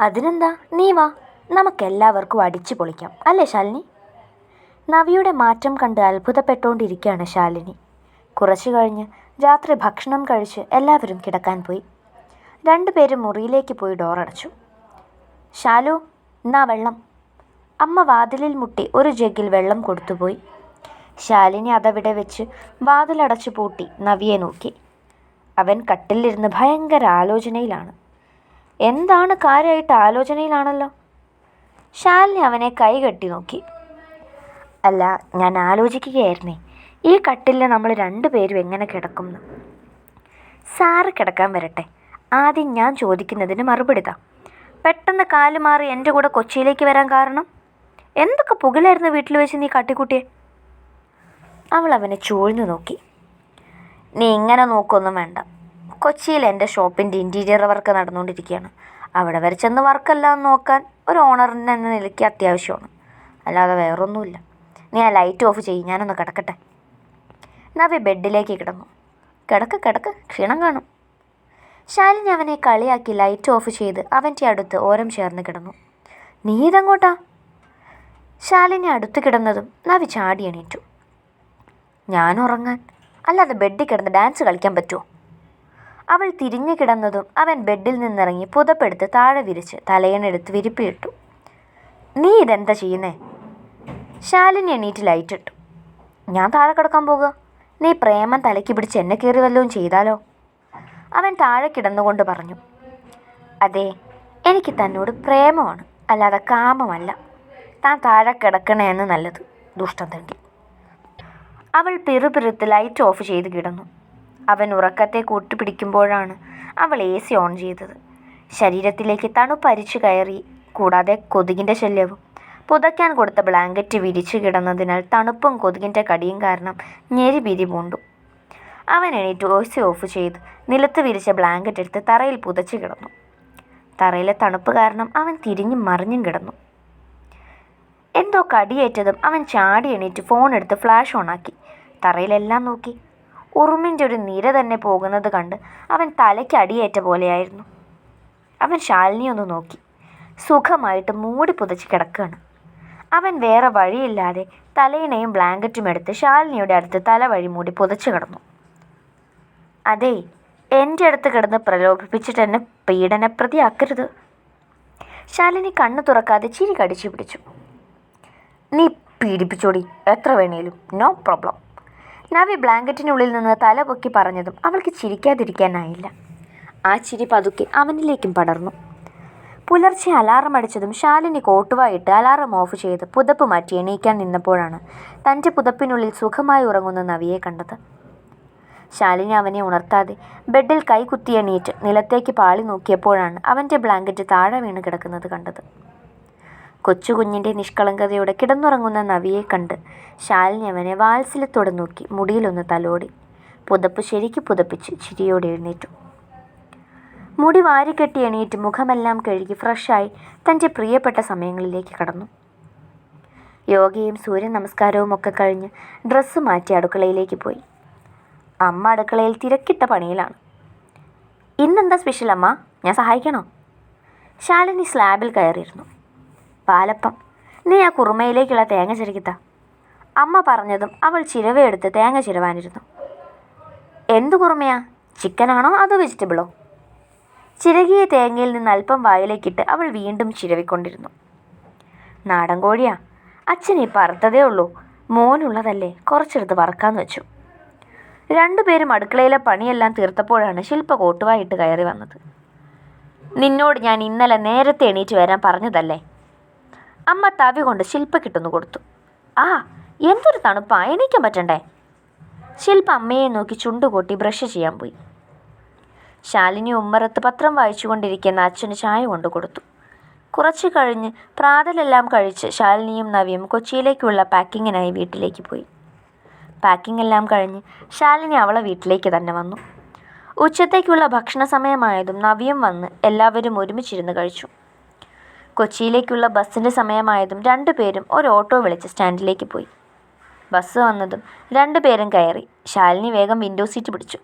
അതിനെന്താ? നീ വാ. നമുക്കെല്ലാവർക്കും അടിച്ചു പൊളിക്കാം. അല്ലേ ശാലിനി? നവിയുടെ മാറ്റം കണ്ട് അത്ഭുതപ്പെട്ടുകൊണ്ടിരിക്കുകയാണ് ശാലിനി. കുറച്ചു കഴിഞ്ഞ് രാത്രി ഭക്ഷണം കഴിച്ച് എല്ലാവരും കിടക്കാൻ പോയി. രണ്ടുപേരും മുറിയിലേക്ക് പോയി ഡോറടച്ചു. ശാലു എന്നാ വെള്ളം. അമ്മ വാതിലിൽ മുട്ടി ഒരു ജഗ്ഗിൽ വെള്ളം കൊടുത്തുപോയി. ശാലിനി അതവിടെ വെച്ച് വാതിലടച്ചു പൂട്ടി നവിയെ നോക്കി. അവൻ കട്ടിലിരുന്ന് ഭയങ്കര ആലോചനയിലാണ്. എന്താണ് കാര്യമായിട്ട് ആലോചനയിലാണല്ലോ? ശാലിനി അവനെ കൈകെട്ടി നോക്കി. അല്ല ഞാൻ ആലോചിക്കുകയായിരുന്നേ ഈ കട്ടിലിൽ നമ്മൾ രണ്ടുപേരും എങ്ങനെ കിടക്കും സാറ് കിടക്കാൻ വരട്ടെ. ആദ്യം ഞാൻ ചോദിക്കുന്നതിന് മറുപടി താ. പെട്ടെന്ന് കാൽ മാറി എന്റെ കൂടെ കൊച്ചിയിലേക്ക് വരാൻ കാരണം? എന്തൊക്കെ പുകലായിരുന്നു വീട്ടിൽ വെച്ച് നീ കട്ടിക്കുട്ടിയെ? അവൾ അവനെ ചൂഴ്ന്നു നോക്കി. നീ ഇങ്ങനെ നോക്കൊന്നും വേണ്ട. കൊച്ചിയിൽ എന്റെ ഷോപ്പിന്റെ ഇന്റീരിയർ വർക്ക് നടന്നുകൊണ്ടിരിക്കുകയാണ്. അവിടെ വരെ ചെന്ന് വർക്കെല്ലാം നോക്കാൻ ഒരു ഓണറിന്റെ എന്ന നിലയ്ക്ക് അത്യാവശ്യമാണ്. അല്ലാതെ വേറൊന്നുമില്ല. നീ ആ ലൈറ്റ് ഓഫ് ചെയ്യും ഞാനൊന്ന് കിടക്കട്ടെ. നവി ബെഡിലേക്ക് കിടന്നു. കിടക്ക് കിടക്ക് ക്ഷീണം കാണും. ശാലിനി അവനെ കളിയാക്കി ലൈറ്റ് ഓഫ് ചെയ്ത് അവന്റെ അടുത്ത് ഓരം ചേർന്ന് കിടന്നു. നീ ഇതെങ്ങോട്ടാ? ശാലിനി അടുത്ത് കിടന്നതും നവി ചാടി എണീറ്റു. ഞാൻ ഉറങ്ങാൻ. അല്ലാതെ ബെഡിൽ കിടന്ന് ഡാൻസ് കളിക്കാൻ പറ്റുമോ? അവൾ തിരിഞ്ഞു കിടന്നതും അവൻ ബെഡിൽ നിന്നിറങ്ങി പുതപ്പെടുത്ത് താഴെ വിരിച്ച് തലയണെടുത്ത് വിരിപ്പിയിട്ടു നീ ഇതെന്താ ചെയ്യുന്നേ? ശാലിനി എണീറ്റ് ലൈറ്റിട്ടു ഞാൻ താഴെ കിടക്കാൻ പോകുക നീ പ്രേമം തലയ്ക്ക് പിടിച്ച് എന്നെ കയറി വല്ലതും ചെയ്താലോ? അവൻ താഴെ കിടന്നുകൊണ്ട് പറഞ്ഞു. അതെ എനിക്ക് തന്നോട് പ്രേമമാണ് അല്ലാതെ കാമമല്ല. താൻ താഴെ കിടക്കണേന്ന് നല്ലത് ദുഷ്ടം തണ്ടി അവൾ പിറുപിറുത്ത് ലൈറ്റ് ഓഫ് ചെയ്ത് കിടന്നു. അവൻ ഉറക്കത്തെ കൂട്ടുപിടിക്കുമ്പോഴാണ് അവൾ എ സി ഓൺ ചെയ്തത്. ശരീരത്തിലേക്ക് തണുപ്പരിച്ചു കയറി കൂടാതെ കൊതുകിന്റെ ശല്യവും. പുതയ്ക്കാൻ കൊടുത്ത ബ്ലാങ്കറ്റ് വിരിച്ചു കിടന്നതിനാൽ തണുപ്പും കൊതുകിന്റെ കടിയും കാരണം ഞെരിപിരി പൂണ്ടു അവൻ എണീറ്റ് ഓസി ഓഫ് ചെയ്ത്. നിലത്ത് വിരിച്ച ബ്ലാങ്കറ്റ് എടുത്ത് തറയിൽ പുതച്ചു കിടന്നു. തറയിലെ തണുപ്പ് കാരണം അവൻ തിരിഞ്ഞും മറിഞ്ഞും കിടന്നു. എന്തോ കടിയേറ്റതും അവൻ ചാടി എണീറ്റ് ഫോൺ എടുത്ത് ഫ്ലാഷ് ഓണാക്കി തറയിലെല്ലാം നോക്കി. ഉറുമിന്റെ ഒരു നിര തന്നെ പോകുന്നത് കണ്ട് അവൻ തലയ്ക്ക് അടിയേറ്റ പോലെയായിരുന്നു. അവൻ ശാലിനി ഒന്ന് നോക്കി. സുഖമായിട്ട് മൂടി പുതച്ച് കിടക്കുകയാണ്. അവൻ വേറെ വഴിയില്ലാതെ തലയിണയും ബ്ലാങ്കറ്റും എടുത്ത് ശാലിനിയുടെ അടുത്ത് തല വഴി മൂടി പുതച്ചു കിടന്നു. അതെ എന്റെ അടുത്ത് കിടന്ന് പ്രലോഭിപ്പിച്ചിട്ട് എന്നെ പീഡനപ്രതിയാക്കരുത് ശാലിനി കണ്ണു തുറക്കാതെ ചിരി കടിച്ചു പിടിച്ചു. നീ പീഡിപ്പിച്ചോടി. എത്ര വേണേലും. No problem. നവി ബ്ലാങ്കറ്റിനുള്ളിൽ നിന്ന് തല പൊക്കി പറഞ്ഞതും അവൾക്ക് ചിരിക്കാതിരിക്കാനായില്ല. ആ ചിരി പതുക്കെ അവനിലേക്കും പടർന്നു. പുലർച്ചെ അലാറം അടിച്ചതും ശാലിനി കോട്ടുവായിട്ട് അലാറം ഓഫ് ചെയ്ത് പുതപ്പ് മാറ്റി എണീക്കാൻ നിന്നപ്പോഴാണ് തന്റെ പുതപ്പിനുള്ളിൽ സുഖമായി ഉറങ്ങുന്ന നവിയെ കണ്ടത്. ശാലിനി അവനെ ഉണർത്താതെ ബെഡിൽ കൈ കുത്തി എണീറ്റ് നിലത്തേക്ക് പാളി നോക്കിയപ്പോഴാണ് അവന്റെ ബ്ലാങ്കറ്റ് താഴെ വീണ് കിടക്കുന്നത് കണ്ടത്. കൊച്ചുകുഞ്ഞിന്റെ നിഷ്കളങ്കതയോടെ കിടന്നുറങ്ങുന്ന നവിയെ കണ്ട് ശാലിനി അവനെ വാത്സല്യത്തോടെ നോക്കി മുടിയിലൊന്ന് തലോടി. പുതപ്പ് ശരിക്ക് പുതപ്പിച്ച് ചിരിയോടെ എഴുന്നേറ്റു. മുടി വാരിക്കെട്ടി എണീറ്റ് മുഖമെല്ലാം കഴുകി ഫ്രഷായി തന്റെ പ്രിയപ്പെട്ട സമയങ്ങളിലേക്ക് കടന്നു. യോഗയും സൂര്യ നമസ്കാരവും ഒക്കെ കഴിഞ്ഞ് ഡ്രസ്സ് മാറ്റി അടുക്കളയിലേക്ക് പോയി. അമ്മ അടുക്കളയിൽ തിരക്കിട്ട പണിയിലാണ്. ഇന്നെന്താ സ്പെഷ്യൽ അമ്മ? ഞാൻ സഹായിക്കണോ? ശാലിനി സ്ലാബിൽ കയറിയിരുന്നു. പാലപ്പം. നീ ആ കുറുമയിലേക്കുള്ള തേങ്ങ ചിരകിത്ത. അമ്മ പറഞ്ഞതും അവൾ ചിരവയെടുത്ത് തേങ്ങ ചിരവാനിരുന്നു. എന്തു കുറുമയാ? ചിക്കനാണോ അതോ വെജിറ്റബിളോ? ചിരകിയ തേങ്ങയിൽ നിന്ന് അല്പം വായിലേക്കിട്ട് അവൾ വീണ്ടും ചിരവിക്കൊണ്ടിരുന്നു. നാടൻ കോഴിയാ. അച്ഛൻ ഈ പറത്തതേ ഉള്ളൂ. മോനുള്ളതല്ലേ. കുറച്ചെടുത്ത് വറക്കാന്ന് വെച്ചു. രണ്ടുപേരും അടുക്കളയിലെ പണിയെല്ലാം തീർത്തപ്പോഴാണ് ശില്പ കോട്ടുവായിട്ട് കയറി വന്നത്. നിന്നോട് ഞാൻ ഇന്നലെ നേരത്തെ എണീറ്റ് വരാൻ പറഞ്ഞതല്ലേ? അമ്മ തവി കൊണ്ട് ശില്പ കിട്ടുന്നു കൊടുത്തു. ആ എന്തൊരു തണുപ്പാ എണീക്കാൻ പറ്റണ്ടേ? ശില്പ അമ്മയെ നോക്കി ചുണ്ടുകൂട്ടി ബ്രഷ് ചെയ്യാൻ പോയി. ശാലിനി ഉമ്മറത്ത് പത്രം വായിച്ചുകൊണ്ടിരിക്കുന്ന അച്ഛന് ചായ കൊണ്ട് കൊടുത്തു. കുറച്ച് കഴിഞ്ഞ് പ്രാതലെല്ലാം കഴിച്ച് ശാലിനിയും നവിയും കൊച്ചിയിലേക്കുള്ള പാക്കിങ്ങിനായി വീട്ടിലേക്ക് പോയി. പാക്കിംഗ് എല്ലാം കഴിഞ്ഞ് ശാലിനി അവളെ വീട്ടിലേക്ക് തന്നെ വന്നു. ഉച്ചത്തേക്കുള്ള ഭക്ഷണ സമയമായതും നവിയും വന്ന് എല്ലാവരും ഒരുമിച്ചിരുന്ന് കഴിച്ചു. കൊച്ചിയിലേക്കുള്ള ബസ്സിന്റെ സമയമായതും രണ്ടുപേരും ഒരു ഓട്ടോ വിളിച്ച് സ്റ്റാൻഡിലേക്ക് പോയി. ബസ് വന്നതും രണ്ടുപേരും കയറി. ശാലിനി വേഗം വിൻഡോ സീറ്റ് പിടിച്ചു.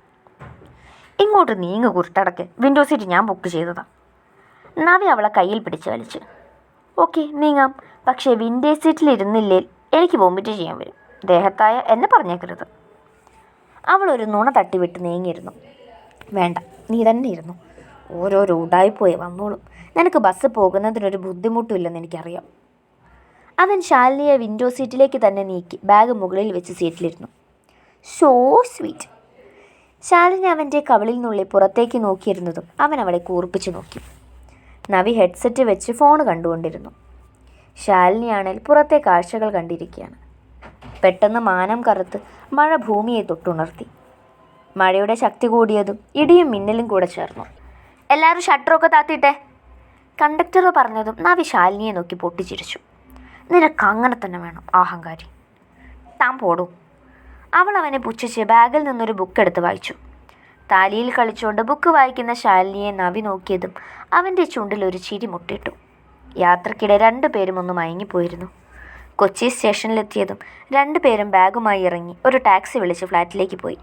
ഇങ്ങോട്ട് നീങ്ങ് കുരുട്ടടക്ക്. വിൻഡോ സീറ്റ് ഞാൻ ബുക്ക് ചെയ്തതാ. നവി അവളെ കയ്യിൽ പിടിച്ച് വലിച്ചു. ഓക്കെ നീങ്ങാം. പക്ഷേ വിൻഡോ സീറ്റിൽ ഇരുന്നില്ലേ എനിക്ക് വോമിറ്റ് ചെയ്യാൻ വരും. ദേഹത്തായ എന്നെ പറഞ്ഞേക്കരുത്. അവൾ ഒരു നുണ തട്ടിവിട്ട് നീങ്ങിയിരുന്നു. വേണ്ട നീ തന്നെ ഇരുന്നു. ഓരോരോ ഉടായിപ്പോയി വന്നോളും. നിനക്ക് ബസ് പോകുന്നതിനൊരു ബുദ്ധിമുട്ടുമില്ലെന്ന് എനിക്കറിയാം. അവൻ ശാലിനിയെ വിൻഡോ സീറ്റിലേക്ക് തന്നെ നീക്കി ബാഗ് മുകളിൽ വെച്ച് സീറ്റിലിരുന്നു സോ സ്വീറ്റ് ശാലിനി അവന്റെ കവിളിൽ നുള്ളി പുറത്തേക്ക് നോക്കിയിരുന്നതും അവൻ അവളെ കൂർപ്പിച്ച് നോക്കി. നവി ഹെഡ്സെറ്റ് വെച്ച് ഫോൺ കണ്ടുകൊണ്ടിരുന്നു. ശാലിനിയാണെങ്കിൽ പുറത്തെ കാഴ്ചകൾ കണ്ടിരിക്കുകയാണ്. പെട്ടെന്ന് മാനം കറുത്ത് മഴ ഭൂമിയെ തൊട്ടുണർത്തി. മഴയുടെ ശക്തി കൂടിയതും ഇടിയും മിന്നലും കൂടെ ചേർന്നു. എല്ലാവരും ഷട്ടറൊക്കെ താത്തിട്ടെ കണ്ടക്ടർ പറഞ്ഞതും നവി ശാലിനിയെ നോക്കി പൊട്ടിച്ചിരിച്ചു. നിനക്ക് അങ്ങനെ തന്നെ വേണം അഹങ്കാരി താൻ പോടൂ. അവൾ അവനെ പുച്ഛിച്ച് ബാഗിൽ നിന്നൊരു ബുക്ക് എടുത്ത് വായിച്ചു. താലിയിൽ കളിച്ചുകൊണ്ട് ബുക്ക് വായിക്കുന്ന ശാലിനിയെ നവി നോക്കിയതും അവന്റെ ചുണ്ടിൽ ഒരു ചിരി മുട്ടിട്ടു. യാത്രക്കിടെ രണ്ടുപേരും ഒന്ന് മയങ്ങിപ്പോയിരുന്നു. കൊച്ചി സ്റ്റേഷനിലെത്തിയതും രണ്ടുപേരും ബാഗുമായി ഇറങ്ങി ഒരു ടാക്സി വിളിച്ച് ഫ്ലാറ്റിലേക്ക് പോയി.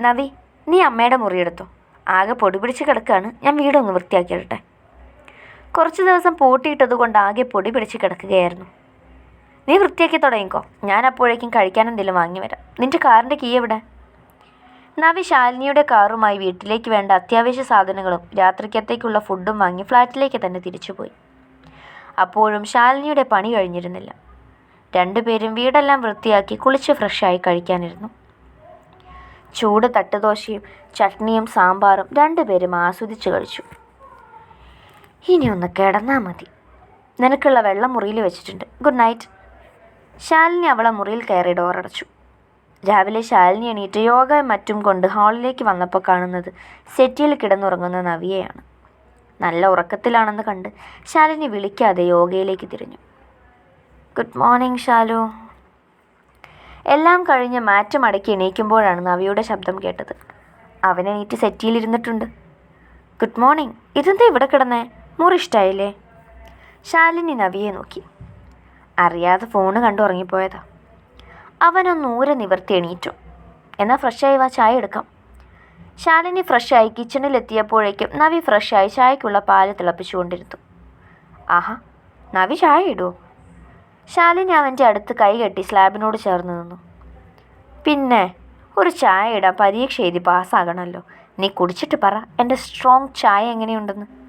നവി നീ അമ്മയുടെ മുറിയെടുത്തോ ആകെ പൊടിപിടിച്ച് കിടക്കുകയാണ് ഞാൻ വീടൊന്ന് വൃത്തിയാക്കിയിടട്ടെ. കുറച്ച് ദിവസം പൂട്ടിയിട്ടത് കൊണ്ട് ആകെ പൊടി പിടിച്ച് കിടക്കുകയായിരുന്നു. നീ വൃത്തിയാക്കി തുടങ്ങിക്കോ. ഞാൻ അപ്പോഴേക്കും കഴിക്കാൻ എന്തെങ്കിലും വാങ്ങി വരാം. നിന്റെ കാറിന്റെ കീ എവിടെ? നവി ശാലിനിയുടെ കാറുമായി വീട്ടിലേക്ക് വേണ്ട അത്യാവശ്യ സാധനങ്ങളും രാത്രിക്കത്തേക്കുള്ള ഫുഡും വാങ്ങി ഫ്ലാറ്റിലേക്ക് തന്നെ തിരിച്ചുപോയി. അപ്പോഴും ശാലിനിയുടെ പണി കഴിഞ്ഞിരുന്നില്ല. രണ്ടുപേരും വീടെല്ലാം വൃത്തിയാക്കി കുളിച്ച് ഫ്രഷായി കഴിക്കാനിരുന്നു. ചൂട് തട്ടുദോശയും ചട്നിയും സാമ്പാറും രണ്ടുപേരും ആസ്വദിച്ച് കഴിച്ചു. ഇനി ഒന്ന് കിടന്നാൽ മതി. നിനക്കുള്ള വെള്ളം മുറിയിൽ വെച്ചിട്ടുണ്ട്. ഗുഡ് നൈറ്റ് ശാലിനി അവളെ മുറിയിൽ കയറി ഡോറടച്ചു രാവിലെ ശാലിനി എണീറ്റ് യോഗ മറ്റും കൊണ്ട് ഹാളിലേക്ക് വന്നപ്പോൾ കാണുന്നത് സെറ്റിയിൽ കിടന്നുറങ്ങുന്ന നവിയെയാണ്. നല്ല ഉറക്കത്തിലാണെന്ന് കണ്ട് ശാലിനി വിളിക്കാതെ യോഗയിലേക്ക് തിരിഞ്ഞു. Good morning Shalu. എല്ലാം കഴിഞ്ഞ് മാറ്റ് മടക്കി എണീക്കുമ്പോഴാണ് നവിയുടെ ശബ്ദം കേട്ടത്. അവനെ എണീറ്റ് സെറ്റിയിലിരുന്നിട്ടുണ്ട് ഗുഡ് മോർണിംഗ് ഇതെന്താ ഇവിടെ കിടന്നേ? മുറി ഇഷ്ടായില്ലേ ശാലിനി നവിയെ നോക്കി. അറിയാതെ ഫോണ് കണ്ടു ഉറങ്ങിപ്പോയതാ. അവനൊന്ന് ഊരെ നിവർത്തി എണീറ്റു. എന്നാൽ ഫ്രഷായി വാ ചായ എടുക്കാം. ശാലിനി ഫ്രഷായി കിച്ചണിലെത്തിയപ്പോഴേക്കും നവി ഫ്രഷായി ചായക്കുള്ള പാൽ തിളപ്പിച്ചുകൊണ്ടിരുന്നു. ആഹാ നവി ചായ ഇടുമോ ശാലിനി അവന്റെ അടുത്ത് കൈ കെട്ടി സ്ലാബിനോട് ചേർന്ന് നിന്നു. പിന്നെ ഒരു ചായ ഇടാൻ പരീക്ഷ എഴുതി പാസ്സാകണമല്ലോ നീ കുടിച്ചിട്ട് പറ എന്റെ സ്ട്രോങ് ചായ എങ്ങനെയുണ്ടെന്ന്.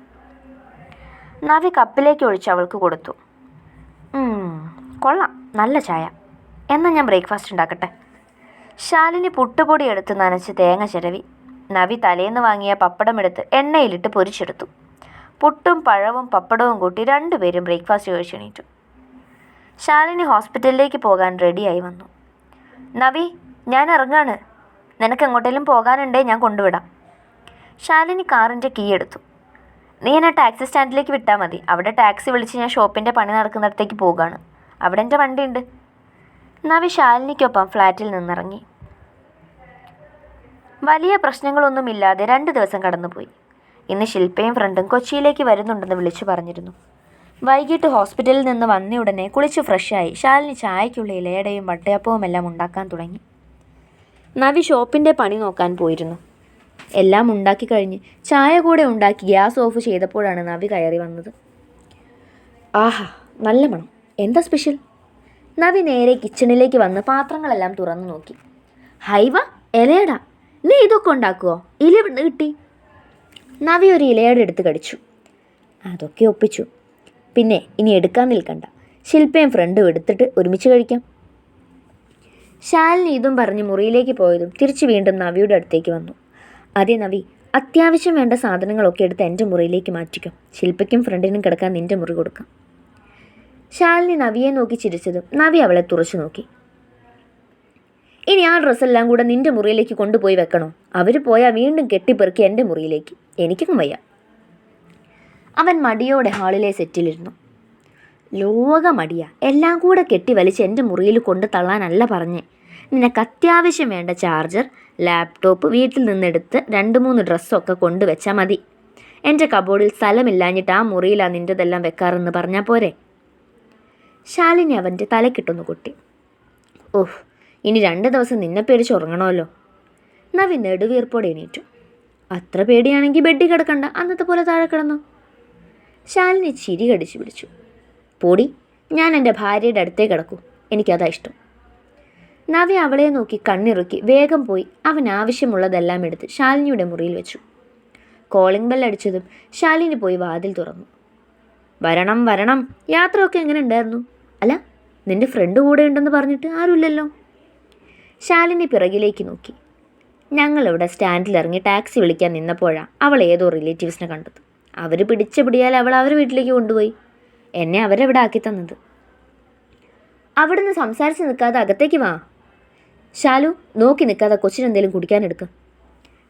നവി കപ്പിലേക്ക് ഒഴിച്ച് അവൾക്ക് കൊടുത്തു. "ഉം, കൊള്ളാം നല്ല ചായ. എന്നാൽ ഞാൻ ബ്രേക്ക്ഫാസ്റ്റ് ഉണ്ടാക്കട്ടെ? ശാലിനി പുട്ടുപൊടി എടുത്ത് നനച്ച് തേങ്ങ ചിരവി. നവി തലേന്ന് വാങ്ങിയ പപ്പടം എടുത്ത് എണ്ണയിലിട്ട് പൊരിച്ചെടുത്തു. പുട്ടും പഴവും പപ്പടവും കൂട്ടി രണ്ടുപേരും ബ്രേക്ക്ഫാസ്റ്റ് കഴിച്ചെണീറ്റു ശാലിനി ഹോസ്പിറ്റലിലേക്ക് പോകാൻ റെഡിയായി വന്നു. നവി ഞാൻ ഇറങ്ങാണ്. നിനക്ക് എങ്ങോട്ടേലും പോകാനുണ്ടേ ഞാൻ കൊണ്ടുവിടാം. ശാലിനി കാറിന്റെ കീ എടുത്തു. നീ എന്നെ ടാക്സി സ്റ്റാൻഡിലേക്ക് വിട്ടാൽ മതി. അവിടെ ടാക്സി വിളിച്ച് ഞാൻ ഷോപ്പിന്റെ പണി നടക്കുന്നിടത്തേക്ക് പോകുകയാണ് അവിടെ എന്റെ വണ്ടിയുണ്ട്. നവി ശാലിനിക്കൊപ്പം ഫ്ലാറ്റിൽ നിന്നിറങ്ങി. വലിയ പ്രശ്നങ്ങളൊന്നുമില്ലാതെ രണ്ട് ദിവസം കടന്നുപോയി. ഇന്ന് ശില്പയും ഫ്രണ്ടും കൊച്ചിയിലേക്ക് വരുന്നുണ്ടെന്ന് വിളിച്ചു പറഞ്ഞിരുന്നു. വൈകിട്ട് ഹോസ്പിറ്റലിൽ നിന്ന് വന്ന ഉടനെ കുളിച്ച് ഫ്രഷായി ശാലിനി ചായക്കുള്ള ഇലയടയും വട്ടയപ്പവും എല്ലാം ഉണ്ടാക്കാൻ തുടങ്ങി. നവി ഷോപ്പിന്റെ പണി നോക്കാൻ പോയിരുന്നു. എല്ലാം ഉണ്ടാക്കി കഴിഞ്ഞ് ചായ കൂടെ ഉണ്ടാക്കി ഗ്യാസ് ഓഫ് ചെയ്തപ്പോഴാണ് നവി കയറി വന്നത്. ആഹാ നല്ല മണം. എന്താ സ്പെഷ്യൽ നവി നേരെ കിച്ചണിലേക്ക് വന്ന് പാത്രങ്ങളെല്ലാം തുറന്നു നോക്കി. ഹൈവ ഇലയട. നീ ഇതൊക്കെ ഉണ്ടാക്കുവോ? ഇല കിട്ടി? നവി ഒരു ഇലയട എടുത്ത് കടിച്ചു. അതൊക്കെ ഒപ്പിച്ചു. പിന്നെ ഇനി എടുക്കാൻ നിൽക്കണ്ട. ശില്പയും ഫ്രണ്ടും എടുത്തിട്ട് ഒരുമിച്ച് കഴിക്കാം. ശാലിനി ഇതും പറഞ്ഞ് മുറിയിലേക്ക് പോയതും തിരിച്ച് വീണ്ടും നവിയുടെ അടുത്തേക്ക് വന്നു. അതെ നവി അത്യാവശ്യം വേണ്ട സാധനങ്ങളൊക്കെ എടുത്ത് എന്റെ മുറിയിലേക്ക് മാറ്റിക്കും. ശില്പയ്ക്കും ഫ്രണ്ടിനും കിടക്കാൻ നിന്റെ മുറി കൊടുക്കാം. ശാലിനി നവിയെ നോക്കി ചിരിച്ചതും നവി അവളെ തുറച്ചു നോക്കി. ഇനി ആ ഡ്രസ്സെല്ലാം കൂടെ നിന്റെ മുറിയിലേക്ക് കൊണ്ടുപോയി വെക്കണോ? അവർ പോയാൽ വീണ്ടും കെട്ടിപ്പെറുക്കി എന്റെ മുറിയിലേക്ക്. എനിക്കും വയ്യ. അവൻ മടിയോടെ ഹാളിലെ സെറ്റിലിരുന്നു. ലോക മടിയ എല്ലാം കൂടെ കെട്ടി വലിച്ച് എന്റെ മുറിയിൽ കൊണ്ട് തള്ളാനല്ല പറഞ്ഞേ. നിനക്ക് അത്യാവശ്യം വേണ്ട ചാർജർ ലാപ്ടോപ്പ് വീട്ടിൽ നിന്നെടുത്ത് രണ്ട് മൂന്ന് ഡ്രസ്സൊക്കെ കൊണ്ടുവച്ചാൽ മതി. എന്റെ കബോർഡിൽ സ്ഥലമില്ലാഞ്ഞിട്ട് ആ മുറിയിലാണ് നിന്റെതെല്ലാം വെക്കാറെന്ന് പറഞ്ഞാൽ പോരെ? ശാലിനി അവന്റെ തലക്കിട്ടൊന്ന് കൊട്ടി. ഓഹ് ഇനി രണ്ട് ദിവസം നിന്നെ പേടിച്ച് ഉറങ്ങണമല്ലോ. നവി നെടുവീർപ്പോടെ എണീറ്റു. അത്ര പേടിയാണെങ്കിൽ ബെഡിൽ കിടക്കണ്ട അന്നത്തെ പോലെ താഴെ കിടന്നു? ശാലിനി ചിരി കടിച്ചു പിടിച്ചു. പൊടി ഞാൻ എന്റെ ഭാര്യയുടെ അടുത്തേ കിടക്കൂ. എനിക്കതാ ഇഷ്ടം. നവ്യ അവളെ നോക്കി കണ്ണിറുക്കി വേഗം പോയി അവൻ ആവശ്യമുള്ളതെല്ലാം എടുത്ത് ശാലിനിയുടെ മുറിയിൽ വെച്ചു. കോളിംഗ് ബെൽ അടിച്ചതും ശാലിനി പോയി വാതിൽ തുറന്നു. വരണം വരണം. യാത്രയൊക്കെ എങ്ങനെ ഉണ്ടായിരുന്നു? അല്ല നിന്റെ ഫ്രണ്ട് കൂടെ ഉണ്ടെന്ന് പറഞ്ഞിട്ട് ആരുമില്ലല്ലോ? ശാലിനി പിറകിലേക്ക് നോക്കി. ഞങ്ങളിവിടെ സ്റ്റാൻഡിൽ ഇറങ്ങി ടാക്സി വിളിക്കാൻ നിന്നപ്പോഴാണ് അവൾ ഏതോ റിലേറ്റീവ്സിനെ കണ്ടത്. അവർ പിടിച്ച പിടിയാൽ അവൾ അവരുടെ വീട്ടിലേക്ക് കൊണ്ടുപോയി. എന്നെ അവരെവിടെ ആക്കി തന്നത്? അവിടുന്ന് സംസാരിച്ച് നിൽക്കാതെ അകത്തേക്ക് വാ. ശാലു നോക്കി നിൽക്കാതെ കൊച്ചിനെന്തേലും കുടിക്കാനെടുക്കുക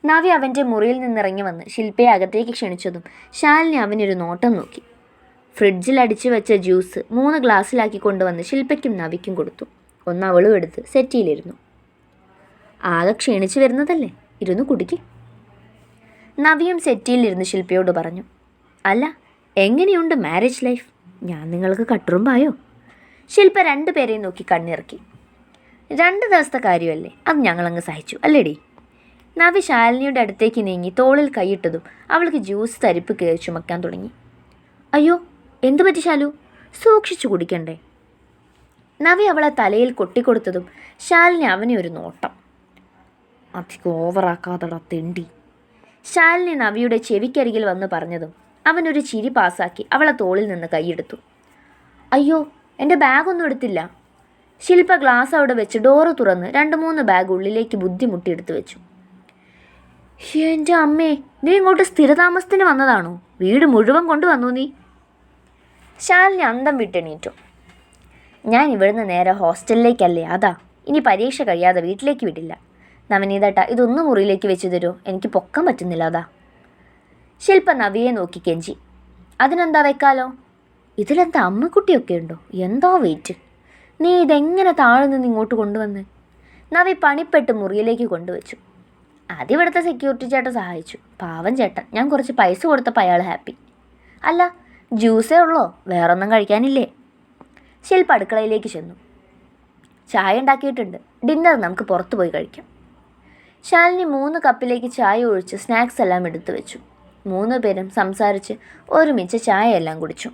നവി അവന്റെ മുറിയിൽ നിന്നിറങ്ങി വന്ന് ശില്പയെ അകത്തേക്ക് ക്ഷണിച്ചതും ശാലിനി അവനൊരു നോട്ടം നോക്കി. ഫ്രിഡ്ജിൽ അടിച്ചു വെച്ച ജ്യൂസ് മൂന്ന് ഗ്ലാസ്സിലാക്കി കൊണ്ടുവന്ന് ശില്പയ്ക്കും നവിക്കും കൊടുത്തു. ഒന്ന് അവളും എടുത്ത് സെറ്റിയിലിരുന്നു. ആകെ ക്ഷീണിച്ചു വരുന്നതല്ലേ? ഇരുന്ന് കുടിക്ക്. നവിയും സെറ്റിയിലിരുന്ന് ശില്പയോട് പറഞ്ഞു അല്ല എങ്ങനെയുണ്ട് മാരേജ് ലൈഫ്? ഞാൻ നിങ്ങൾക്ക് കട്ടുറുമ്പായോ? ശില്പ രണ്ടുപേരെയും നോക്കി കണ്ണിറക്കി. രണ്ട് ദിവസത്തെ കാര്യമല്ലേ? അത് ഞങ്ങളങ്ങ് സഹിച്ചു. അല്ലേടി? നവി ശാലിനിയുടെ അടുത്തേക്ക് നീങ്ങി തോളിൽ കൈയിട്ടതും അവൾക്ക് ജ്യൂസ് തരിപ്പ് കയറി ചുമക്കാൻ തുടങ്ങി. അയ്യോ എന്തു പറ്റി ശാലു? സൂക്ഷിച്ചു കുടിക്കണ്ടേ? നവി അവളെ തലയിൽ കൊട്ടിക്കൊടുത്തതും ശാലിനി അവനെ ഒരു നോട്ടം. അധികം ഓവറാക്കാതട തെണ്ടി. ശാലിനി നവിയുടെ ചെവിക്കരികിൽ വന്ന് പറഞ്ഞതും അവനൊരു ചിരി പാസാക്കി അവളെ തോളിൽ നിന്ന് കൈയെടുത്തു. അയ്യോ എന്റെ ബാഗൊന്നും എടുത്തില്ല. ശില്പ ഗ്ലാസ് അവിടെ വെച്ച് ഡോറ് തുറന്ന് രണ്ട് മൂന്ന് ബാഗ് ഉള്ളിലേക്ക് ബുദ്ധിമുട്ടി എടുത്തു വെച്ചു. എന്റെ അമ്മേ നീ ഇങ്ങോട്ട് സ്ഥിരതാമസത്തിന് വന്നതാണോ? വീട് മുഴുവൻ കൊണ്ടുവന്നു നീ. ശാലിനി അന്തം വിട്ടെണീറ്റു. ഞാൻ ഇവിടുന്ന് നേരെ ഹോസ്റ്റലിലേക്കല്ലേ അതാ. ഇനി പരീക്ഷ കഴിയാതെ വീട്ടിലേക്ക് വിടില്ല. നവനീതട്ട ഇതൊന്നും മുറിയിലേക്ക് വെച്ചു തരുമോ എനിക്ക് പൊക്കാൻ പറ്റുന്നില്ല അതാ. ശില്പ നവിയെ നോക്കി കെഞ്ചി. അതിനെന്താ വെക്കാലോ? ഇതിലെന്താ അമ്മക്കുട്ടിയൊക്കെ ഉണ്ടോ? എന്തോ വെയിറ്റ്? നീ ഇതെങ്ങനെ താഴെ നിന്ന് ഇങ്ങോട്ട് കൊണ്ടുവന്ന്? നവി പണിപ്പെട്ട് മുറിയിലേക്ക് കൊണ്ടുവച്ചു. അതിവിടുത്തെ സെക്യൂരിറ്റി ചേട്ടൻ സഹായിച്ചു. പാവം ചേട്ടൻ. ഞാൻ കുറച്ച് പൈസ കൊടുത്തപ്പോൾ അയാൾ ഹാപ്പി അല്ല ജ്യൂസേ ഉള്ളോ? വേറൊന്നും കഴിക്കാനില്ലേ? ശില്പ അടുക്കളയിലേക്ക് ചെന്നു. ചായ ഉണ്ടാക്കിയിട്ടുണ്ട്. ഡിന്നർ നമുക്ക് പുറത്തു പോയി കഴിക്കാം. ശാലിനി മൂന്ന് കപ്പിലേക്ക് ചായ ഒഴിച്ച് സ്നാക്സ് എല്ലാം എടുത്തു വെച്ചു. മൂന്ന് പേരും സംസാരിച്ച് ഒരുമിച്ച് ചായ എല്ലാം കുടിച്ചു.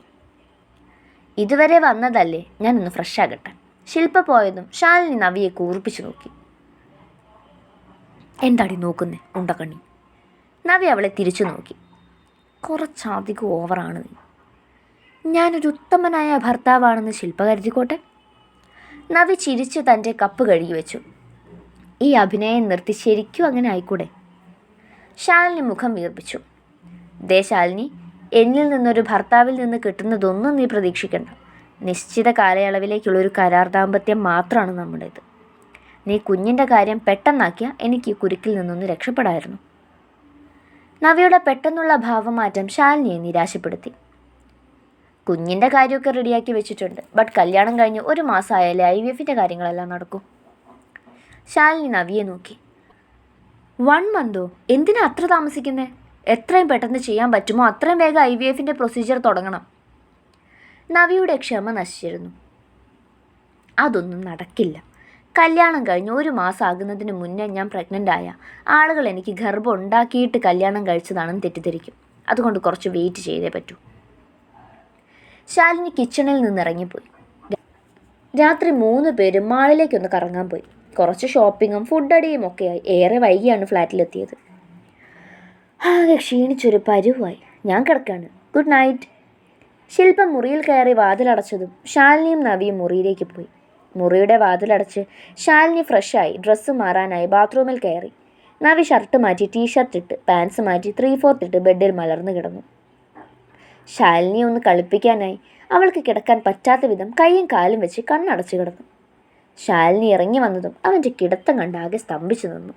ഇതുവരെ വന്നതല്ലേ? ഞാനൊന്ന് ഫ്രഷ് ആകട്ടെ. ശില്പ പോയതും ശാലിനി നവിയെ കൂർപ്പിച്ചു നോക്കി. എന്താടി നോക്കുന്നേ ഉണ്ടക്കണ്ണി നവി അവളെ തിരിച്ചു നോക്കി. കുറച്ചധികം ഓവറാണ് നീ. ഞാനൊരു ഉത്തമനായ ഭർത്താവാണെന്ന് ശില്പ കരുതിക്കോട്ടെ? നവി ചിരിച്ച് തന്റെ കപ്പ് കഴുകി വെച്ചു. ഈ അഭിനയം നിർത്തി ശരിക്കും അങ്ങനെ ആയിക്കൂടെ? ശാലിനി മുഖം വീർപ്പിച്ചു. ദേ ശാലിനി എന്നിൽ നിന്നൊരു ഭർത്താവിൽ നിന്ന് കിട്ടുന്നതൊന്നും നീ പ്രതീക്ഷിക്കണ്ട. നിശ്ചിത കാലയളവിലേക്കുള്ള ഒരു കരാർ ദാമ്പത്യം മാത്രമാണ് നമ്മുടേത്. നീ കുഞ്ഞിന്റെ കാര്യം പെട്ടെന്നാക്കിയ എനിക്ക് ഈ കുരുക്കിൽ നിന്നൊന്ന് രക്ഷപ്പെടായിരുന്നു. നവിയുടെ പെട്ടെന്നുള്ള ഭാവമാറ്റം ശാലിനിയെ നിരാശപ്പെടുത്തി. കുഞ്ഞിന്റെ കാര്യമൊക്കെ റെഡിയാക്കി വെച്ചിട്ടുണ്ട്. ബട്ട് കല്യാണം കഴിഞ്ഞ് ഒരു മാസമായാലേ ഐ വി എഫിന്റെ കാര്യങ്ങളെല്ലാം നടക്കും. ശാലിനി നവിയെ നോക്കി. വൺ മന്തോ? എന്തിനാ അത്ര താമസിക്കുന്നത് എത്രയും പെട്ടെന്ന് ചെയ്യാൻ പറ്റുമോ? അത്രയും വേഗം ഐ വി എഫിന്റെ പ്രൊസീജിയർ തുടങ്ങണം. നവിയുടെ ക്ഷമ നശിച്ചിരുന്നു. അതൊന്നും നടക്കില്ല. കല്യാണം കഴിഞ്ഞ് ഒരു മാസം ആകുന്നതിന് മുന്നേ ഞാൻ പ്രഗ്നന്റ് ആയ ആളുകൾ എനിക്ക് ഗർഭം ഉണ്ടാക്കിയിട്ട് കല്യാണം കഴിച്ചതാണെന്ന് തെറ്റിദ്ധരിക്കും. അതുകൊണ്ട് കുറച്ച് വെയിറ്റ് ചെയ്തേ പറ്റൂ. ശാലിനി കിച്ചണിൽ നിന്ന് ഇറങ്ങിപ്പോയി രാത്രി മൂന്ന് പേരും മാളിലേക്കൊന്ന് കറങ്ങാൻ പോയി. കുറച്ച് ഷോപ്പിങ്ങും ഫുഡ് അടിയും ഒക്കെയായി ഏറെ വൈകിയാണ് ഫ്ലാറ്റിലെത്തിയത് ആകെ ക്ഷീണിച്ചൊരു പരുവായി. ഞാൻ കിടക്കാണ്. ഗുഡ് നൈറ്റ് ശില്പ മുറിയിൽ കയറി വാതിലടച്ചതും ശാലിനിയും നവിയും മുറിയിലേക്ക് പോയി. മുറിയുടെ വാതിലടച്ച് ശാലിനി ഫ്രഷായി ഡ്രസ്സ് മാറാനായി ബാത്റൂമിൽ കയറി. നവി ഷർട്ട് മാറ്റി ടീഷർട്ട് ഇട്ട് പാൻസ് മാറ്റി ത്രീ ഫോർത്ത് ഇട്ട് ബെഡിൽ മലർന്നു കിടന്നു. ശാലിനിയെ ഒന്ന് കളിപ്പിക്കാനായി അവൾക്ക് കിടക്കാൻ പറ്റാത്ത വിധം കൈയും കാലും വെച്ച് കണ്ണടച്ചു കിടന്നു. ശാലിനി ഇറങ്ങി വന്നതും അവന്റെ കിടത്തം കണ്ടാകെ സ്തംഭിച്ചു നിന്നു.